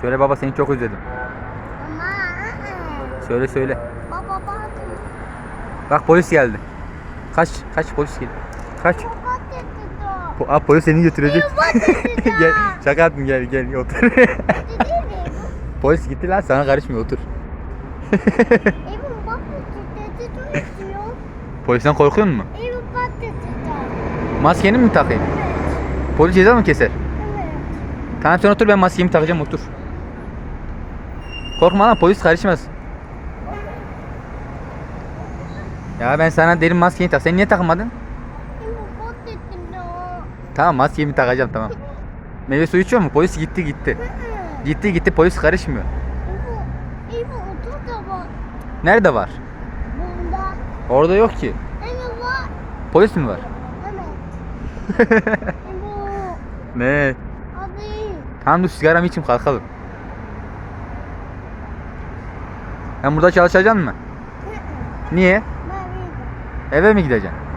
Söyle baba seni çok özledim. Söyle söyle. baba bak. Bak polis geldi. Kaç kaç polis geldi. Kaç. Po- Aa, polis seni götürecek. Gel şaka yaptım gel gel otur. Polis gitti lan sana karışmıyor otur. Polisten korkuyor musun? Maskeni mi takayım? Polis ceza mı keser? Tamam sen otur ben maskemi takacağım otur. Korkma lan polis karışmaz. Ya ben sana derin maskeni tak. Sen niye takmadın? Tamam maskemi takacağım tamam. Meyve suyu içiyor mu? Polis gitti gitti. Gitti gitti polis karışmıyor. Nerede var? Bunda. Orada yok ki. Emin var. Polis mi var? Evet. Ne? Hadi. Tamam dur sigaramı içeyim kalkalım. Sen burada çalışacaksın mı? Niye? Eve mi gideceksin?